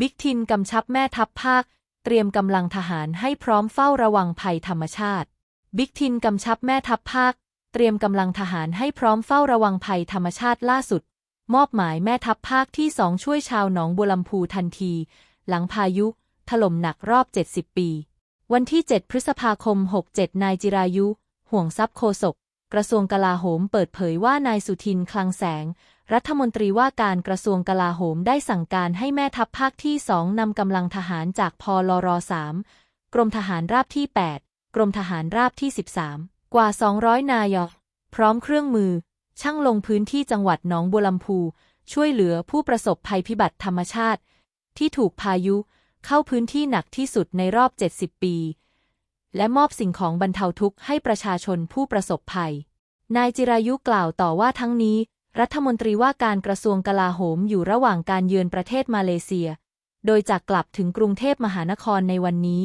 บิ๊กทินกำชับแม่ทัพภาค เตรียมกำลังทหารให้พร้อมเฝ้าระวังภัยธรรมชาติ บิ๊กทินกำชับแม่ทัพภาค เตรียมกำลังทหารให้พร้อมเฝ้าระวังภัยธรรมชาติล่าสุด มอบหมายแม่ทัพภาคที่สองช่วยชาวหนองบัวลำพูทันที หลังพายุถล่มหนักรอบ 70 ปี วันที่ 7 พฤษภาคม 67 นายจิรายุ ห่วงทรัพย์โคศก กระทรวงกลาโหมเปิดเผยว่านายสุทินคลังแสง รัฐมนตรีว่าการกระทรวงกลาโหมได้สั่งการให้แม่ทัพภาคที่สองนำกำลังทหารจากพลร3กรมทหารราบที่ 8 กรมทหารราบที่ 13 กว่า 200 นายอพร้อมเครื่องมือ ช่างลงพื้นที่จังหวัดหนองบัวลำพู ช่วยเหลือผู้ประสบภัยพิบัติธรรมชาติ ที่ถูกพายุ เข้าพื้นที่หนักที่สุดในรอบ 70 ปี และมอบสิ่งของบรรเทาทุกข์ให้ประชาชนผู้ประสบภัย นายจิรายุกล่าวต่อว่าทั้งนี้ รัฐมนตรีว่าการกระทรวงกลาโหมอยู่ระหว่างการเยือนประเทศมาเลเซีย โดยจากกลับถึงกรุงเทพมหานครในวันนี้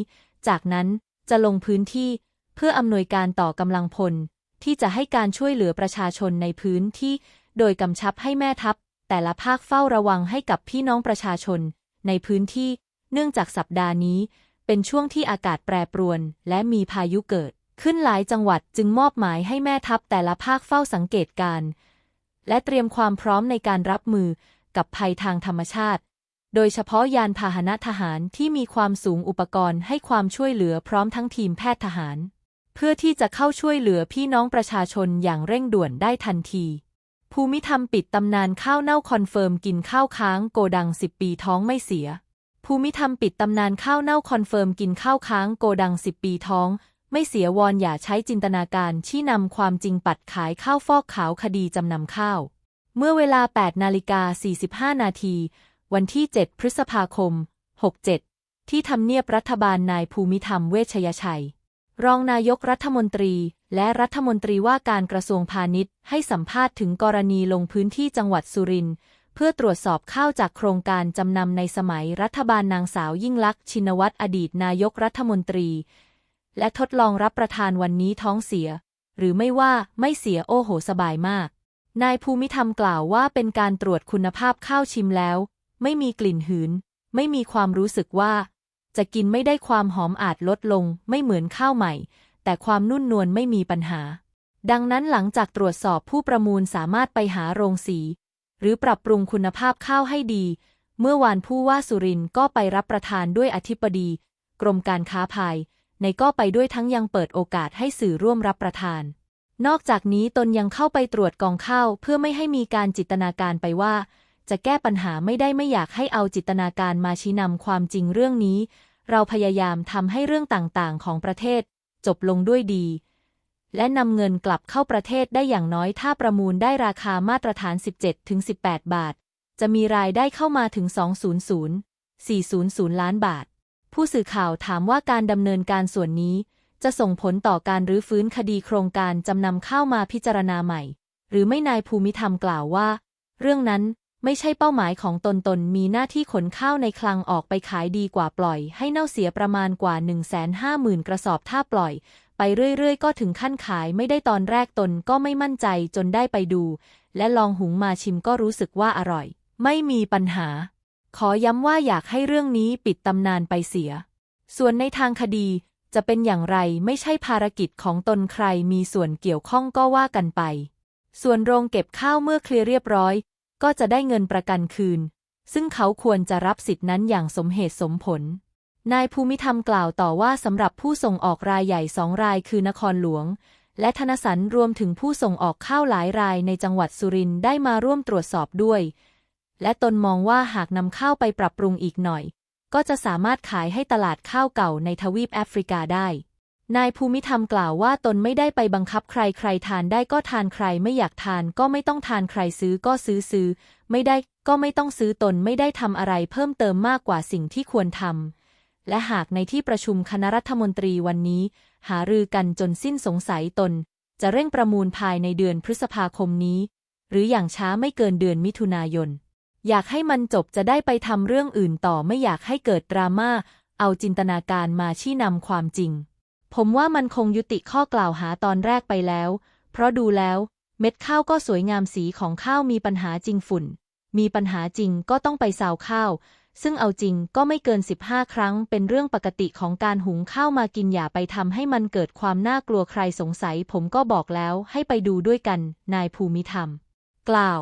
จากนั้นจะลงพื้นที่เพื่ออำนวยการต่อกำลังพล ที่จะให้การช่วยเหลือประชาชนในพื้นที่ โดยกำชับให้แม่ทัพ แต่ละภาคเฝ้าระวังให้กับพี่น้องประชาชน ในพื้นที่ เนื่องจากสัปดาห์นี้ เป็นช่วงที่อากาศแปรปรวน และมีพายุเกิด ขึ้นหลายจังหวัดจึงมอบหมายให้แม่ทัพแต่ละภาคเฝ้าสังเกตการณ์ และเตรียมความพร้อมในการรับมือกับภัยทางธรรมชาติ โดยเฉพาะยานพาหนะทหารที่มีความสูงอุปกรณ์ให้ความช่วยเหลือพร้อมทั้งทีมแพทย์ทหาร เพื่อที่จะเข้าช่วยเหลือพี่น้องประชาชนอย่างเร่งด่วนได้ทันที ภูมิธรรมปิดตำนานข้าวเน่าคอนเฟิร์มกินข้าวค้างโกดัง10ปีท้องไม่เสียภูมิธรรมปิดตำนานข้าวเน่าคอนเฟิร์มกินข้าวค้างโกดัง10ปีท้อง ไม่เสียวอนอย่าใช้จินตนาการชี้นำความจริงปัดขายข้าวฟอกขาวคดีจำนำข้าว เมื่อเวลา 8 นาฬิกา 45 นาที วันที่ 7 พฤษภาคม 67 ที่ทำเนียบรัฐบาลนายภูมิธรรมเวชยชัย รองนายกรัฐมนตรี และรัฐมนตรีว่าการกระทรวงพาณิชย์ ให้สัมภาษณ์ถึงกรณีลงพื้นที่จังหวัดสุรินทร์เพื่อตรวจสอบข้าวจากโครงการจำนำในสมัยรัฐบาลนางสาวยิ่งลักษณ์ชินวัตรอดีตนายกรัฐมนตรี และทดลองรับประทานวันนี้ท้องเสีย หรือไม่ว่าไม่เสียโอ้โหสบายมาก นายภูมิธรรมกล่าวว่าเป็นการตรวจคุณภาพข้าวชิมแล้ว ไม่มีกลิ่นหืน ไม่มีความรู้สึกว่า จะกินไม่ได้ความหอมอาจลดลง ไม่เหมือนข้าวใหม่ แต่ความนุ่นนวลไม่มีปัญหา ดังนั้นหลังจากตรวจสอบผู้ประมูลสามารถไปหาโรงสี หรือปรับปรุงคุณภาพข้าวให้ดี เมื่อวานผู้ว่าสุรินทร์ก็ไปรับประทานด้วยอธิบดี กรมการค้าภาย ในก็ไปด้วยทั้งยังเปิดโอกาสให้สื่อร่วมรับประทาน นอกจากนี้ตนยังเข้าไปตรวจกองข้าวเพื่อไม่ให้มีการจิตนาการไปว่า จะแก้ปัญหาไม่ได้ไม่อยากให้เอาจิตนาการมาชี้นำความจริงเรื่องนี้ เราพยายามทำให้เรื่องต่างๆ ของประเทศ จบลงด้วยดี และนำเงินกลับเข้าประเทศได้อย่างน้อยถ้าประมูลได้ราคามาตรฐาน 17-18 บาท จะมีรายได้เข้ามาถึง 200-400 ล้านบาท ผู้สื่อข่าวถามว่าการดำเนินการส่วนนี้ จะส่งผลต่อการรื้อฟื้นคดีโครงการจำนำข้าวมาพิจารณาใหม่ หรือไม่นายภูมิธรรมกล่าวว่า เรื่องนั้นไม่ใช่เป้าหมายของตนตนมีหน้าที่ขนข้าวในคลังออกไปขายดีกว่าปล่อย ให้เน่าเสียประมาณกว่า 150,000 กระสอบถ้าปล่อย ไปเรื่อยๆ ก็ถึงขั้นขายไม่ได้ตอนแรกตนก็ไม่มั่นใจจนได้ไปดู และลองหุงมาชิมก็รู้สึกว่าอร่อย ไม่มีปัญหา ขอย้ำว่าอยากให้เรื่องนี้ปิดตำนานไปเสีย ส่วนในทางคดีจะเป็นอย่างไรไม่ใช่ภารกิจของตนใครมีส่วนเกี่ยวข้องก็ว่ากันไป ส่วนโรงเก็บข้าวเมื่อเคลียร์เรียบร้อย ก็จะได้เงินประกันคืน ซึ่งเขาควรจะรับสิทธินั้นอย่างสมเหตุสมผล นายภูมิธรรมกล่าวต่อว่าสำหรับผู้ส่งออกรายใหญ่สองรายคือนครหลวง และธนสันรวมถึงผู้ส่งออกข้าวหลายรายในจังหวัดสุรินทร์ได้มาร่วมตรวจสอบด้วย และตนมองว่าหากนำข้าวไปปรับปรุงอีกหน่อย ก็จะสามารถขายให้ตลาดข้าวเก่าในทวีปแอฟริกาได้ นายภูมิธรรมกล่าวว่าตนไม่ได้ไปบังคับใครใครทานได้ก็ทานใครไม่อยากทานก็ไม่ต้องทานใครซื้อก็ซื้อซื้อ ไม่ได้ก็ไม่ต้องซื้อตนไม่ได้ทำอะไรเพิ่มเติมมากกว่าสิ่งที่ควรทำและหากในที่ประชุมคณะรัฐมนตรีวันนี้ หารือกันจนสิ้นสงสัยตน จะเร่งประมูลภายในเดือนพฤษภาคมนี้ หรืออย่างช้าไม่เกินเดือนมิถุนายน อยากให้มันจบจะได้ไปทำเรื่องอื่นต่อไม่อยากให้เกิดดราม่า เอาจินตนาการมาชี้นำความจริง ผมว่ามันคงยุติข้อกล่าวหาตอนแรกไปแล้ว เพราะดูแล้ว เม็ดข้าวก็สวยงามสีของข้าวมีปัญหาจริงฝุ่น มีปัญหาจริงก็ต้องไปซาวข้าว ซึ่งเอาจริงก็ไม่เกิน 15 ครั้ง เป็นเรื่องปกติของการหุงข้าวมากินอย่าไปทำให้มันเกิดความน่ากลัวใครสงสัย ผมก็บอกแล้วให้ไปดูด้วยกัน นายภูมิธรรม กล่าว